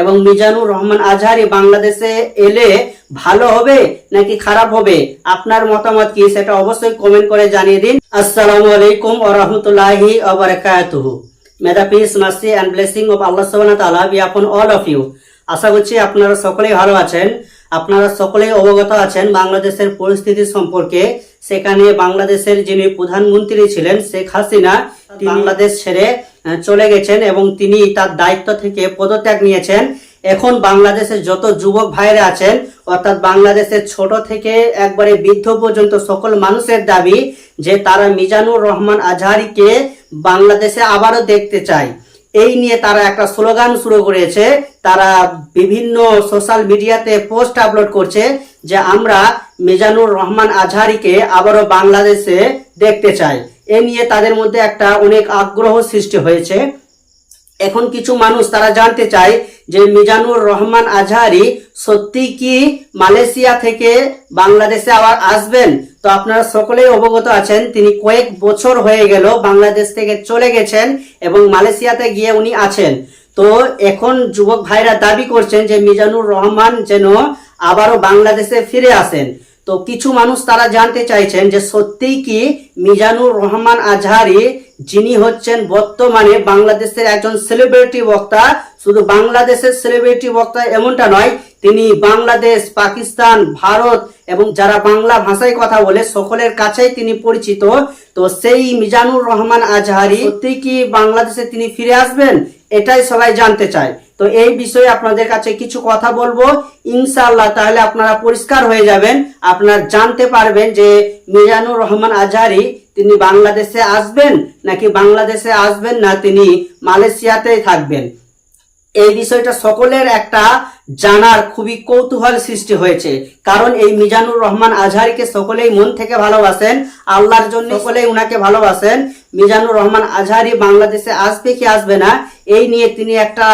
এবং মিজানুর রহমান আজহারি বাংলাদেশে এলে ভালো হবে নাকি খারাপ হবে? আপনার মতামত কি? সেটা অবশ্যই কমেন্ট করে জানিয়ে দিন। আসসালামু আলাইকুম ওয়া রাহমাতুল্লাহি ওয়া may the peace mercy and blessing of Allah সুবহানাহু ওয়া তাআলা বি আপন অল অফ ইউ আশা করছি আপনারা সকলেই ভালো আছেন। আপনারা সকলেই অবগত আছেন বাংলাদেশের পরিস্থিতি সম্পর্কে। সেখানে বাংলাদেশের যিনি প্রধানমন্ত্রী ছিলেন শেখ হাসিনা বাংলাদেশ ছেড়ে চলে গেছেন এবং তিনি তার দায়িত্ব থেকে পদত্যাগ নিয়েছেন। এখন বাংলাদেশের যত যুবক ভাইরা আছেন, অর্থাৎ বাংলাদেশের ছোট থেকে একবারে বৃদ্ধ পর্যন্ত সকল মানুষের দাবি যে তারা মিজানুর রহমান আজহারিকে বাংলাদেশে আবারও দেখতে চায়। এই নিয়ে তারা একটা স্লোগান শুরু করেছে। তারা বিভিন্ন সোশ্যাল মিডিয়াতে পোস্ট আপলোড করছে যে আমরা মিজানুর রহমান আজহারিকে আবারও বাংলাদেশে দেখতে চাই। এ নিয়ে তাদের মধ্যে একটা অনেক আগ্রহ সৃষ্টি হয়েছে। এখন কিছু মানুষ তারা জানতে চায় যে মিজানুর রহমান আজহারি সত্যি কি মালয়েশিয়া থেকে বাংলাদেশে আবার আসবেন? তো আপনারা সকলেই অবগত আছেন, তিনি কয়েক বছর হয়ে গেল বাংলাদেশ থেকে চলে গেছেন এবং মালয়েশিয়াতে গিয়ে উনি আছেন। তো এখন যুবক ভাইরা দাবি করছেন যে মিজানুর রহমান যেন আবারও বাংলাদেশে ফিরে আসেন। তো কিছু মানুষ তারা জানতে চাইছেন যে সত্যিই কি মিজানুর রহমান আজহারি, যিনি হচ্ছেন বর্তমানে বাংলাদেশের একজন সেলিব্রিটি বক্তা, শুধু বাংলাদেশের সেলিব্রিটি বক্তা এমনটা নয়, তিনি বাংলাদেশ, পাকিস্তান, ভারত এবং যারা বাংলা ভাষায় কথা বলে সকলের কাছেই তিনি পরিচিত। তো সেই মিজানুর রহমান আজহারি সত্যি কি বাংলাদেশে তিনি ফিরে আসবেন? এটাই সবাই জানতে চায়। তো এই বিষয়ে আপনাদের কাছে কিছু কথা বলব। ইনশাআল্লাহ তাহলে আপনারা পরিষ্কার হয়ে যাবেন। আপনারা জানতে পারবেন যে মিজানুর রহমান আজহারি তিনি বাংলাদেশে আসবেন নাকি বাংলাদেশে আসবেন না তিনি মালয়েশিয়াতেই থাকবেন। এই বিষয়টা সকলের একটা জানার খুবই কৌতূহল সৃষ্টি হয়েছে। কারণ এই মিজানুর রহমান আজহারিকে সকলেই মন থেকে ভালোবাসেন, আল্লাহর জন্য সকলেই উনাকে ভালোবাসেন। মিজানুর রহমান আজহারি বাংলাদেশে আসবে কি আসবে না, এই নিয়ে তিনি একটা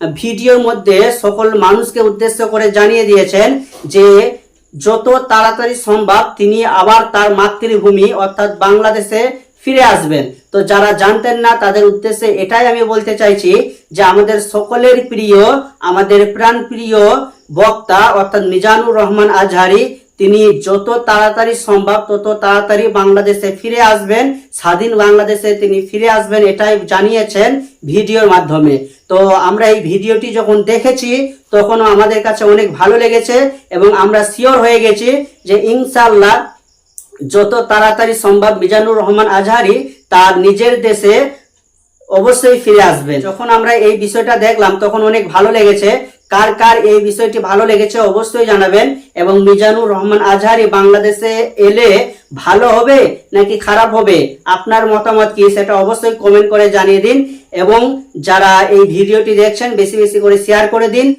ভিডিওর মধ্যে সকল মানুষকে উদ্দেশ্য করে জানিয়ে দিয়েছেন যে, যত তাড়াতাড়ি সম্ভব তিনি আবার তার মাতৃভূমি, অর্থাৎ বাংলাদেশে ফিরে আসবেন। তো যারা জানতেন না, তাদের উদ্দেশ্যে এটাই আমি বলতে চাইছি যে, আমাদের সকলের প্রিয়, আমাদের প্রাণ প্রিয় বক্তা, অর্থাৎ মিজানুর রহমান আজহারি তিনি যত তাড়াতাড়ি সম্ভব, তত তাড়াতাড়ি বাংলাদেশে ফিরে আসবেন, স্বাধীন বাংলাদেশে তিনি ফিরে আসবেন এটাই জানিয়েছেন ভিডিওর মাধ্যমে। তো আমরা এই ভিডিওটি যখন দেখেছি, তখনও আমাদের কাছে অনেক ভালো লেগেছে এবং আমরা শিওর হয়ে গেছি যে ইনশাল্লাহ যত তাড়াতাড়ি সম্ভব মিজানুর রহমান আজহারি তার নিজের দেশে অবশ্যই ফিরে আসবেন। যখন আমরা এই বিষয়টা দেখলাম, তখন অনেক ভালো লেগেছে। কার কার এই বিষয়টি ভালো লেগেছে অবশ্যই জানাবেন। এবং মিজানুর রহমান আজহারি বাংলাদেশে এলে ভালো হবে নাকি খারাপ হবে? আপনার মতামত কি সেটা অবশ্যই কমেন্ট করে জানিয়ে দিন। এবং যারা এই ভিডিওটি দেখছেন, বেশি বেশি করে শেয়ার করে দিন।